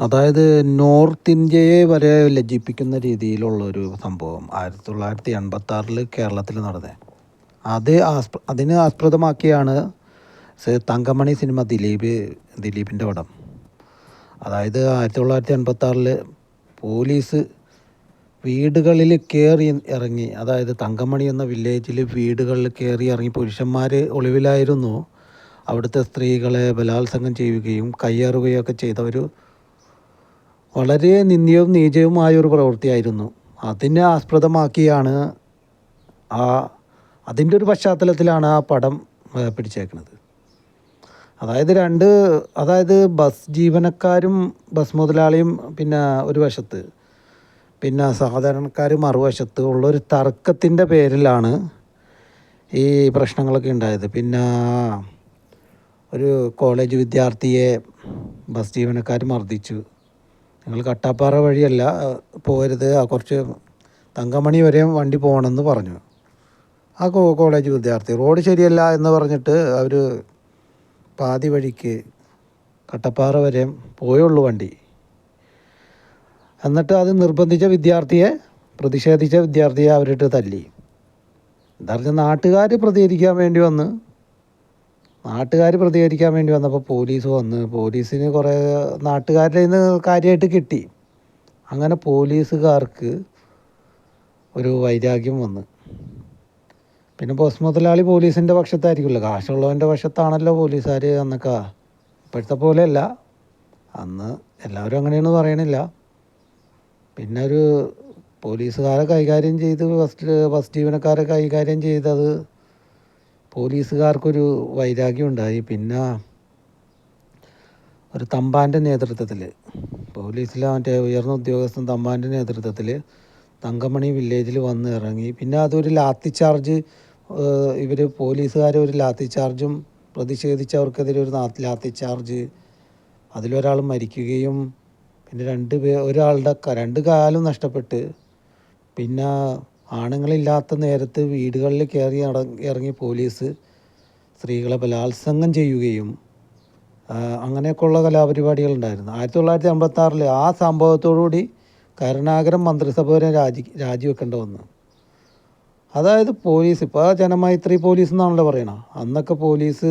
അതായത് നോർത്ത് ഇന്ത്യയെ വരെ ലജ്ജിപ്പിക്കുന്ന രീതിയിലുള്ളൊരു സംഭവം ആയിരത്തി തൊള്ളായിരത്തി എൺപത്തി ആറിൽ കേരളത്തിൽ നടന്നത് അത് ആസ്പ അതിന് ആസ്പദമാക്കിയാണ് തങ്കമണി സിനിമ ദിലീപ് ദിലീപിന്റെ പടം. അതായത് ആയിരത്തി തൊള്ളായിരത്തി എൺപത്തി ആറിൽ പോലീസ് വീടുകളിൽ കയറി ഇറങ്ങി അതായത് തങ്കമണി എന്ന വില്ലേജിൽ വീടുകളിൽ കയറി ഇറങ്ങി പുരുഷന്മാർ ഒളിവിലായിരുന്നു. അവിടുത്തെ സ്ത്രീകളെ ബലാത്സംഗം ചെയ്യുകയും കയ്യേറുകയും ഒക്കെ ചെയ്ത ഒരു വളരെ നിന്ദ്യവും നീചവുമായ ഒരു പ്രവൃത്തിയായിരുന്നു. അതിനെ ആസ്പദമാക്കിയാണ് ആ അതിന്റെ ഒരു പശ്ചാത്തലത്തിലാണ് ആ പടം പിടിച്ചേക്കുന്നത് അതായത് രണ്ട് അതായത് ബസ് ജീവനക്കാരും ബസ് മുതലാളിയും പിന്നെ ഒരു വശത്ത് പിന്നെ സാധാരണക്കാരും മറുവശത്ത് ഉള്ളൊരു തർക്കത്തിന്റെ പേരിലാണ് ഈ പ്രശ്നങ്ങളൊക്കെ ഉണ്ടായത്. പിന്നെ ഒരു കോളേജ് വിദ്യാർത്ഥിയെ ബസ് ജീവനക്കാർ മർദ്ദിച്ചു. നിങ്ങൾ കട്ടാപ്പാറ വഴിയല്ല പോരുത്. ആ കുറച്ച് തങ്കമണി വരെ വണ്ടി പോകണമെന്ന് പറഞ്ഞു. ആ കോളേജ് വിദ്യാർത്ഥി റോഡ് ശരിയല്ല എന്ന് പറഞ്ഞിട്ട് അവർ പാതി വഴിക്ക് കട്ടപ്പാറ വരെ പോയുള്ളൂ വണ്ടി. എന്നിട്ട് അത് നിർബന്ധിച്ച വിദ്യാർത്ഥിയെ പ്രതിഷേധിച്ച വിദ്യാർത്ഥിയെ അവരിട്ട് തല്ലി. എന്താ പറഞ്ഞാൽ നാട്ടുകാർ പ്രതികരിക്കാൻ വേണ്ടി വന്ന് നാട്ടുകാർ പ്രതികരിക്കാൻ വേണ്ടി വന്നപ്പോൾ പോലീസ് വന്ന് പോലീസിന് കുറേ നാട്ടുകാരിൽ നിന്ന് കാര്യമായിട്ട് കിട്ടി. അങ്ങനെ പോലീസുകാർക്ക് ഒരു വൈരാഗ്യം വന്ന്. പിന്നെ ബസ് മുതലാളി പോലീസിന്റെ പക്ഷത്തായിരിക്കുമല്ലോ. കാശുള്ളവന്റെ പക്ഷത്താണല്ലോ പോലീസുകാർ അന്നൊക്കെ. ഇപ്പോഴത്തെ പോലെയല്ല. അന്ന് എല്ലാവരും അങ്ങനെയാണെന്ന് പറയണില്ല. പിന്നെ ഒരു പോലീസുകാരെ കൈകാര്യം ചെയ്ത് ബസ് ബസ് ജീവനക്കാരെ കൈകാര്യം ചെയ്തത് പോലീസുകാർക്കൊരു വൈരാഗ്യം ഉണ്ടായി പിന്നെ ഒരു തമ്പാന്റെ നേതൃത്വത്തിൽ പോലീസിലെ മറ്റേ ഉയർന്ന ഉദ്യോഗസ്ഥൻ തമ്പാന്റെ നേതൃത്വത്തിൽ തങ്കമണി വില്ലേജിൽ വന്ന് ഇറങ്ങി. പിന്നെ അതൊരു ലാത്തി ചാർജ് ഇവർ പോലീസുകാർ ഒരു ലാത്തി ചാർജും പ്രതിഷേധിച്ചവർക്കെതിരെ ഒരു ലാത്തി ചാർജ് അതിലൊരാൾ മരിക്കുകയും പിന്നെ രണ്ട് പേ ഒരാളുടെ രണ്ട് കാലും നഷ്ടപ്പെട്ട്. പിന്നെ ആണുങ്ങളില്ലാത്ത നേരത്ത് വീടുകളിൽ കയറി ഇറങ്ങി പോലീസ് സ്ത്രീകളെ ബലാത്സംഗം ചെയ്യുകയും അങ്ങനെയൊക്കെയുള്ള അങ്ങനെയൊക്കെയുള്ള കലാപരിപാടികളുണ്ടായിരുന്നു. ആയിരത്തി തൊള്ളായിരത്തി അമ്പത്തി ആറിൽ ആ സംഭവത്തോടുകൂടി കരുണാകരം മന്ത്രിസഭ വരെ രാജി രാജിവെക്കേണ്ട വന്നു. അതായത് പോലീസ് ഇപ്പോൾ ജനമൈത്രി പോലീസ് എന്നാണല്ലോ പറയണ. അന്നൊക്കെ പോലീസ്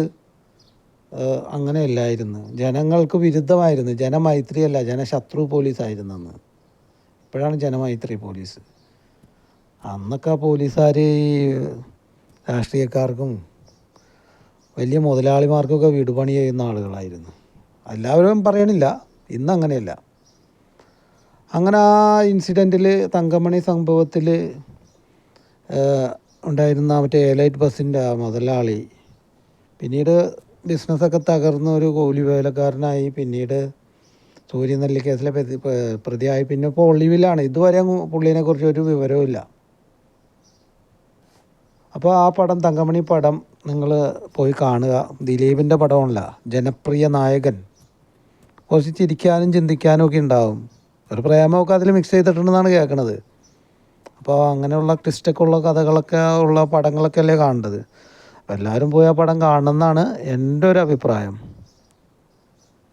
അങ്ങനെയല്ലായിരുന്നു. ജനങ്ങൾക്ക് വിരുദ്ധമായിരുന്നു. ജനമൈത്രി അല്ല ജനശത്രു പോലീസായിരുന്നു അന്ന്. ഇപ്പോഴാണ് ജനമൈത്രി പോലീസ്. അന്നൊക്കെ പോലീസുകാർ രാഷ്ട്രീയക്കാർക്കും വലിയ മുതലാളിമാർക്കൊക്കെ വീട് പണി ചെയ്യുന്ന ആളുകളായിരുന്നു. എല്ലാവരും പറയണില്ല. ഇന്ന് അങ്ങനെയല്ല. അങ്ങനെ ആ ഇൻസിഡന്റിൽ തങ്കമണി സംഭവത്തിൽ ഉണ്ടായിരുന്ന മറ്റേ എലൈറ്റ് ബസ്സിന്റെ മുതലാളി പിന്നീട് ബിസിനസ്സൊക്കെ തകർന്ന ഒരു കൂലി വേലക്കാരനായി പിന്നീട് സൂര്യനെല്ലി കേസിലെ പ്രതി പ്രതിയായി. പിന്നെ ഇപ്പോൾ ഒളിവിലാണ്. ഇതുവരെ അങ്ങ് പുള്ളീനെ കുറിച്ച് ഒരു വിവരവും ഇല്ല അപ്പോൾ ആ പടം തങ്കമണി പടം നിങ്ങൾ പോയി കാണുക. ദിലീപിന്റെ പടമല്ല ജനപ്രിയ നായകൻ. കുറച്ച് ചിരിക്കാനും ചിന്തിക്കാനും ഒക്കെ ഉണ്ടാവും. ഒരു പ്രേമമൊക്കെ അതിൽ മിക്സ് ചെയ്തിട്ടുണ്ടെന്നാണ് കേൾക്കുന്നത് അപ്പോൾ അങ്ങനെയുള്ള ട്വിസ്റ്റൊക്കെ ഉള്ള കഥകളൊക്കെ ഉള്ള പടങ്ങളൊക്കെ അല്ലേ കാണേണ്ടത് എല്ലാവരും പോയി ആ പടം കാണണം എന്നാണ് എന്റെ ഒരു അഭിപ്രായം.